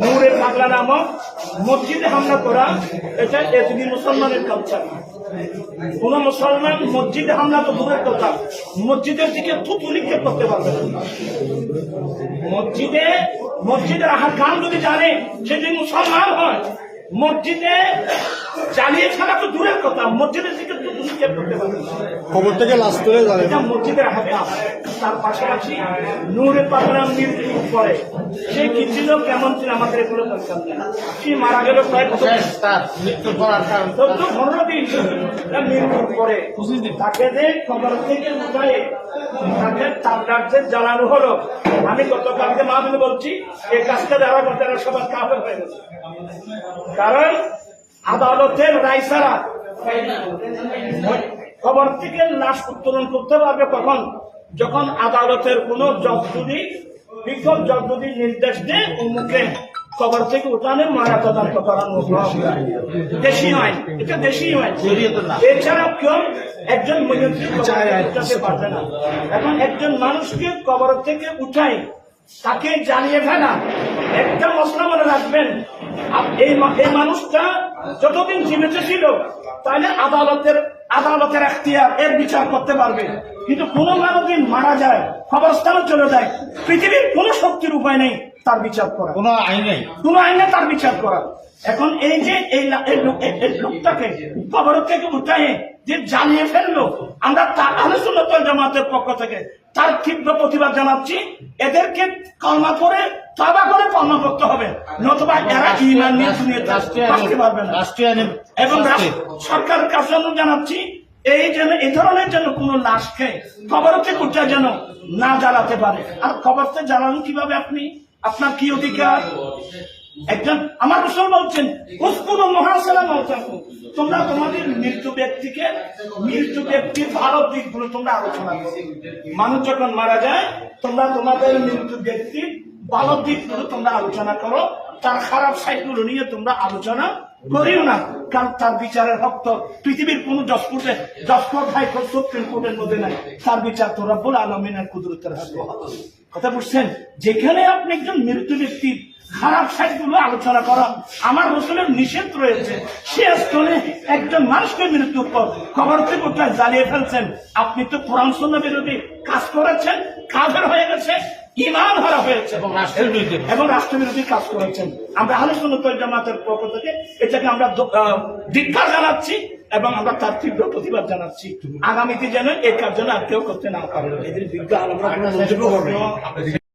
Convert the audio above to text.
নূরে পাগলা নামক মসজিদে হামলা করা, এটা মুসলমানের কালচার কোন মুসলমান মসজিদে হামলা তো দূরের কথা। মসজিদের দিকে থুতু নিক্ষেপ করতে পারবে না। মসজিদে মসজিদের আহার গান যদি জানে, সে যদি মুসলমান হয় মসজিদে জ্বালিয়ে ছাড়া তো দূরের কথা মসজিদের দিকে থুতু নিক্ষেপ করতে পারবে? খবর থেকে লাশ তুলে জানেন এটা মসজিদের হাকাম তার পাশাপাশি নূরে পাগলাম মৃত্যুর পরে সে কি ছিল কেমন ছিল আমাদের এগুলো দরকার নেই। সে মারা গেল প্রায় মৃত্যুর পড়ার কারণ। চোদ্দ পনেরো দিন তা মৃত্যুর পরে তাকে যে খবর থেকে উঠায় তাকে তাবলাটে জ্বালানো হলো। আমি গতকালকে মাহবিল বলছি, এই কাজটা যারা করতে সবার কাপড় হয়ে গেছে। কারণ আদালতের রায় ছাড়া খবর থেকে লাশ উত্তোলন করতে পারবে কখন? যখন আদালতের কোন জজ যদি বিক্ষোভ জজ যদি নির্দেশ দেয় উন্মুখে খবর থেকে উঠানে মারা তদন্ত করানো। দেশি আইন এটা দেশি আইন এছাড়া কেউ একজন উঠাতে পারবে না। এখন একজন মানুষকে কবর থেকে উঠাই তাকে জানিয়ে ফেলা। একটা মশলা মনে রাখবেন এই এই মানুষটা যতদিন জীবিত ছিল তাহলে আদালতের আদালতের এখতিয়ার এর বিচার করতে পারবে। কিন্তু কোন দিন মারা যায় খবরস্থানে চলে যায় পৃথিবীর কোন শক্তির উপায় নেই তার বিচার করা কোনো আইন নেই। কোন আইনে তার বিচার করা এখন এই যে এই লোকটাকে কবর থেকে উঠায় যে জানিয়ে ফেলল আমরা তার আলোচনা জামাতের পক্ষ থেকে তার তীব্র প্রতিবাদ জানাচ্ছি। এদেরকে কলমা করে তবা করে কলমা করতে হবে। নতুবা এরা ইমান নিয়ে দুনিয়াতে রাষ্ট্রীয় পারবে না। এবং সরকারের কাছে আমি জানাচ্ছি এই যেন এই ধরনের যেন কোন লাশকে খবরতে কুটা যেন না জ্বালাতে পারে। আর খবরতে জ্বালানো কীভাবে আপনি? আপনার কি অধিকার? একজন আমার রসুল বলছেন উসকুন মহাসালাম তোমরা তোমাদের মৃত্যু ব্যক্তিকে মৃত্যু ব্যক্তির ভালো দিকগুলো তোমরা আলোচনা করো। মানুষ যখন মারা যায় তোমরা তোমাদের মৃত্যু ব্যক্তির ভালো দিকগুলো তোমরা আলোচনা করো। তার খারাপ সাইডগুলো নিয়ে তোমরা আলোচনা করিও না। কারণ তার বিচারের হক তো পৃথিবীর কোন জজকোর্টে জজকোর্ট হাইকোর্ট, সুপ্রিম কোর্টের মধ্যে নাই। তার বিচার তো রব্বুল আলমিনের কুদরতের হাতে। কথা বুঝছেন? যেখানে আপনি একজন মৃত্যু ব্যক্তির খারাপ সাইডগুলো আলোচনা করা আমার রসুলের নিষেধ রয়েছে। সে স্থলে একজন মানুষকে মৃত্যুর পর খবর থেকে জ্বালিয়ে ফেলছেন। আপনি তো কোরআন শূন্য বিরোধী কাজ করেছেন কাজের হয়ে গেছে ইমান হারা হয়েছে। এবং রাষ্ট্রের বিরুদ্ধে। এবং রাষ্ট্রবিরোধী কাজ করেছেন। আমরা আলোচনা জামাতের পক্ষ থেকে এটাকে আমরা দ- জানাচ্ছি এবং আমরা তার তীব্র প্রতিবাদ জানাচ্ছি। আগামীতে যেন এই কার্য আর কেউ করতে না পারে। এদের বিজ্ঞান